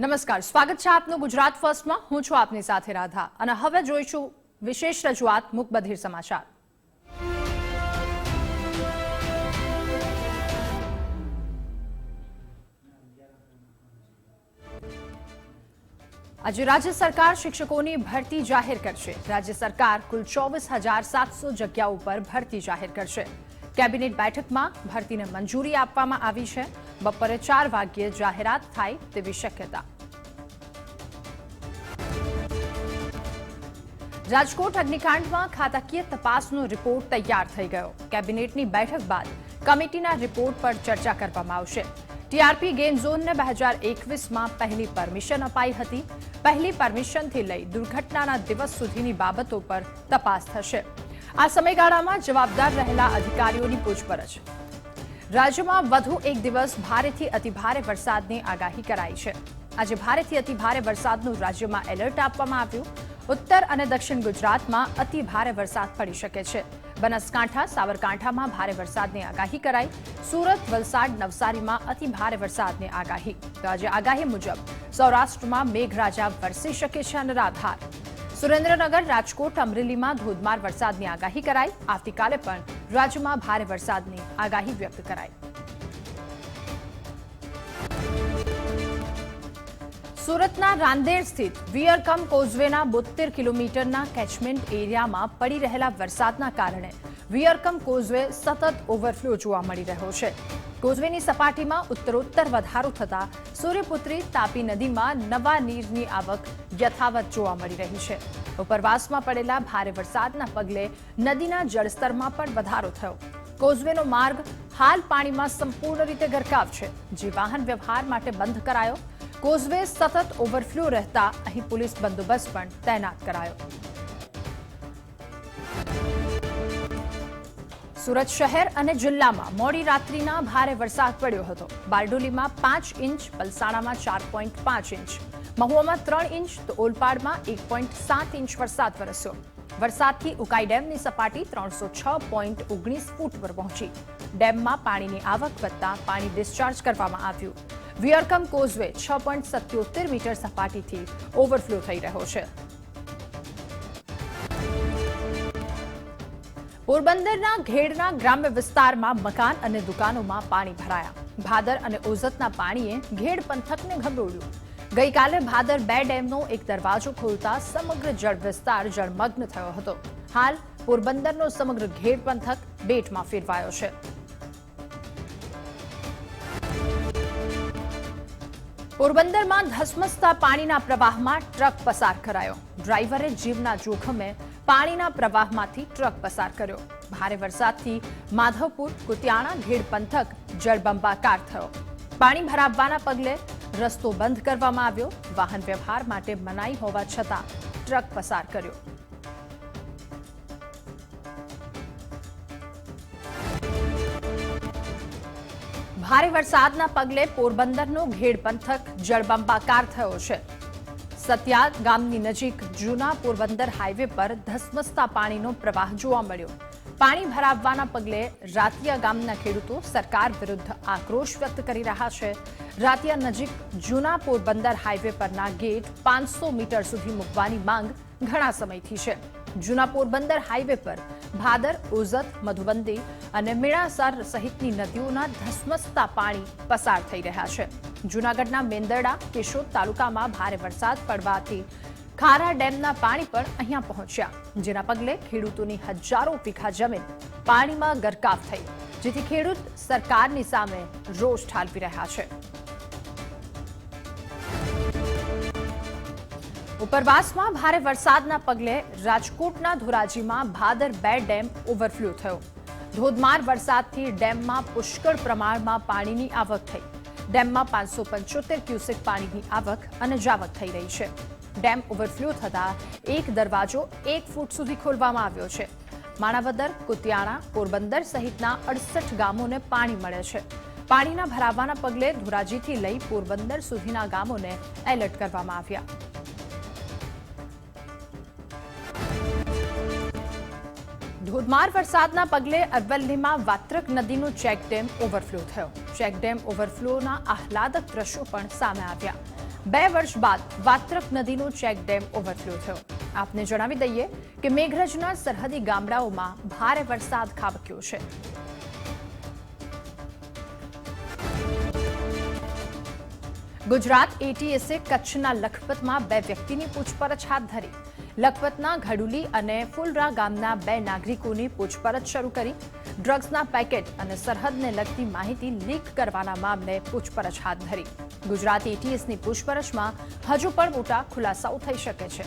નમસ્કાર. સ્વાગત છે આપનું ગુજરાત ફર્સ્ટમાં. હું છું આપની સાથે રાધા. અને હવે જોઈશું વિશેષ રજૂઆત મુકબધીર સમાચાર. આજે રાજ્ય સરકાર શિક્ષકોની ભરતી જાહેર કરશે. રાજ્ય સરકાર કુલ ચોવીસ હજાર સાતસો જગ્યાઓ પર ભરતી જાહેર કરશે. કેબિનેટ બેઠકમાં ભરતીને મંજૂરી આપવામાં આવી છે. બપોરે ચાર વાગ્યે જાહેરાત થાય તેવી શક્યતા. રાજકોટ અગ્નિકાંડમાં ખાતાકીય તપાસનો રિપોર્ટ તૈયાર થઈ ગયો. કેબિનેટની બેઠક બાદ કમિટીના રિપોર્ટ પર ચર્ચા કરવામાં આવશે. ટીઆરપી ગેમ ઝોનને બે હજાર એકવીસમાં પહેલી પરમિશન અપાઈ હતી. પહેલી પરમિશનથી લઈ દુર્ઘટનાના દિવસ સુધીની બાબતો પર તપાસ થશે. આ સમયગાળામાં જવાબદાર રહેલા અધિકારીઓની પૂછપરછ. રાજ્યમાં વધુ એક દિવસ ભારેથી અતિભારે વરસાદની આગાહી કરાઈ છે. આજે ભારેથી અતિભારે વરસાદનું રાજ્યમાં એલર્ટ આપવામાં આવ્યું. ઉત્તર અને દક્ષિણ ગુજરાતમાં અતિભારે વરસાદ પડી શકે છે. બનાસકાંઠા, સાબરકાંઠામાં ભારે વરસાદની આગાહી કરાઈ. સુરત, વલસાડ, નવસારીમાં અતિ ભારે વરસાદની આગાહી. તો આજે આગાહી મુજબ સૌરાષ્ટ્રમાં મેઘરાજા વરસી શકે છે અનરાધાર સુરેન્દ્રનગર, રાજકોટ, અમરેલીમાં ધોધમાર વરસાદની આગાહી કરાઈ. આવતીકાલે પણ રાજ્યમાં ભારે વરસાદની આગાહી વ્યક્ત કરાઈ. સુરતના રાંદેર સ્થિત વિયરકમ કોઝવેના બોતેર કિલોમીટરના કેચમેન્ટ એરિયામાં પડી રહેલા વરસાદના કારણે વિયરકમ કોઝવે સતત ઓવરફ્લો જોવા મળી રહ્યો છે. કોઝવેની સપાટીમાં ઉત્તરોત્તર વધારો થતા સૂર્યપુત્રી તાપી નદીમાં નવા નીરની આવક યથાવત જોવા મળી રહી છે. ઉપરવાસમાં પડેલા ભારે વરસાદના પગલે નદીના જળસ્તરમાં પણ વધારો થયો. કોઝવેનો માર્ગ હાલ પાણીમાં સંપૂર્ણ રીતે ગરકાવ છે. જે વાહન વ્યવહાર માટે બંધ કરાયો. કોઝવે સતત ઓવરફ્લો રહેતા અહીં પોલીસ બંદોબસ્ત પણ તૈનાત કરાયો. સુરત શહેર અને જિલ્લામાં મોડી રાત્રિના ભારે વરસાદ પડ્યો હતો. બારડોલીમાં પાંચ ઇંચ, પલસાણામાં ચાર પોઈન્ટ પાંચ ઇંચ, મહુવામાં ત્રણ ઇંચ તો ઓલપાડમાં એક પોઈન્ટ સાત ઇંચ વરસાદ વરસ્યો. વરસાદથી ઉકાઈ ડેમની સપાટી ત્રણસો છ પોઈન્ટ ઓગણીસ ફૂટ પર પહોંચી. ડેમમાં પાણીની આવક વધતા પાણી ડિસ્ચાર્જ કરવામાં આવ્યું. વિયરકમ કોઝવે છ પોઈન્ટ સત્યોતેર મીટર સપાટીથી ઓવરફ્લો થઈ રહ્યો છે. પોરબંદરના ઘેડના ગ્રામ્ય વિસ્તારમાં મકાન અને દુકાનોમાં પાણી ભરાયા. ભાદર અને ઓઝતના પાણીએ ઘેડ પંથકને ગભરોડ્યું ગઈકાલે ભાદર બે ડેમનો એક દરવાજો ખોલતા સમગ્ર જળ વિસ્તાર જળમગ્ન થયો હતો. હાલ પોરબંદરનો સમગ્ર ઘેડ પંથક બેટમાં ફેરવાયો છે. પોરબંદરમાં ધસમસતા પાણીના પ્રવાહમાં ટ્રક પસાર કરાયો. ડ્રાઈવરે જીવના જોખમે પાણીના પ્રવાહમાંથી ટ્રક પસાર કર્યો. ભારે વરસાદથી માધવપુર, કુતિયાણા ઘેડ પંથક જળબંબાકાર થયો. પાણી ભરાવવાના પગલે રસ્તો બંધ કરવામાં આવ્યો. વાહન વ્યવહાર માટે મનાઈ હોવા છતાં ટ્રક પસાર કર્યો. ભારે વરસાદના પગલે પોરબંદરનો ઘેડ પંથક જળબંબાકાર થયો છે. સત્યાદ ગામની નજીક જૂના પોરબંદર હાઈવે પર ધસમસતા પાણીનો પ્રવાહ જોવા મળ્યો. પાણી ભરાવવાના પગલે રાતિયા ગામના ખેડૂતો સરકાર વિરુદ્ધ આક્રોશ વ્યક્ત કરી રહ્યા છે. રાતિયા નજીક જૂના પોરબંદર હાઈવે પરના ગેટ પાંચસો મીટર સુધી મૂકવાની માંગ ઘણા સમયથી છે. જૂના પોરબંદર હાઈવે પર ભાદર, ઓઝત, મધુબંદી અને મીણાસર સહિતની નદીઓના ધસમસતા પાણી પસાર થઈ રહ્યા છે. જૂનાગઢના મેંદરડા, કેશોદ તાલુકામાં ભારે વરસાદ પડવાથી ખારા ડેમના પાણી પણ અહીંયા પહોંચ્યા, જેના પગલે ખેડૂતોની હજારો વીઘા જમીન પાણીમાં ગરકાવ થઈ, જેથી ખેડૂત સરકારની સામે રોષ ઠાલવી રહ્યા છે. ઉપરવાસમાં ભારે વરસાદના પગલે રાજકોટના ધોરાજીમાં ભાદર બે ડેમ ઓવરફ્લો થયો. ધોધમાર વરસાદથી ડેમમાં પુષ્કળ પ્રમાણમાં પાણીની આવક થઈ. ડેમમાં પાંચસો પંચોતેર ક્યુસેક પાણીની આવક અને જાવક થઈ રહી છે. ડેમ ઓવરફ્લો થતા એક દરવાજો એક ફૂટ સુધી ખોલવામાં આવ્યો છે. માણાવદર, કુતિયાણા, પોરબંદર સહિતના અડસઠ ગામોને પાણી મળે છે. પાણીના ભરાવાના પગલે ધોરાજીથી લઈ પોરબંદર સુધીના ગામોને એલર્ટ કરવામાં આવ્યા. ધોધમાર વરસાદના પગલે અરવલ્લીમાં વાત્રક નદીનો ચેકડેમ ઓવરફ્લો થયો. ચેકડેમ ઓવરફ્લોના આહલાદક દ્રશ્યો પણ સામે આવ્યા. બે વર્ષ બાદ વાત્રક નદીનો ચેકડેમ ઓવરફ્લો થયો. આપને જણાવી દઈએ કે મેઘરજના સરહદી ગામડાઓમાં ભારે વરસાદ ખાબક્યો છે. ગુજરાત એટીએસે કચ્છના લખપતમાં બે વ્યક્તિની પૂછપરછ હાથ ધરી. લખપતના ઘડુલી અને ફુલરા ગામના બે નાગરિકોની પૂછપરછ શરૂ કરી. ડ્રગ્સના પેકેટ અને સરહદને લગતી માહિતી લીક કરવાના મામલે પૂછપરછ હાથ ધરી. ગુજરાત એટીએસની પૂછપરછમાં હજુ પણ મોટા ખુલાસાઓ થઈ શકે છે.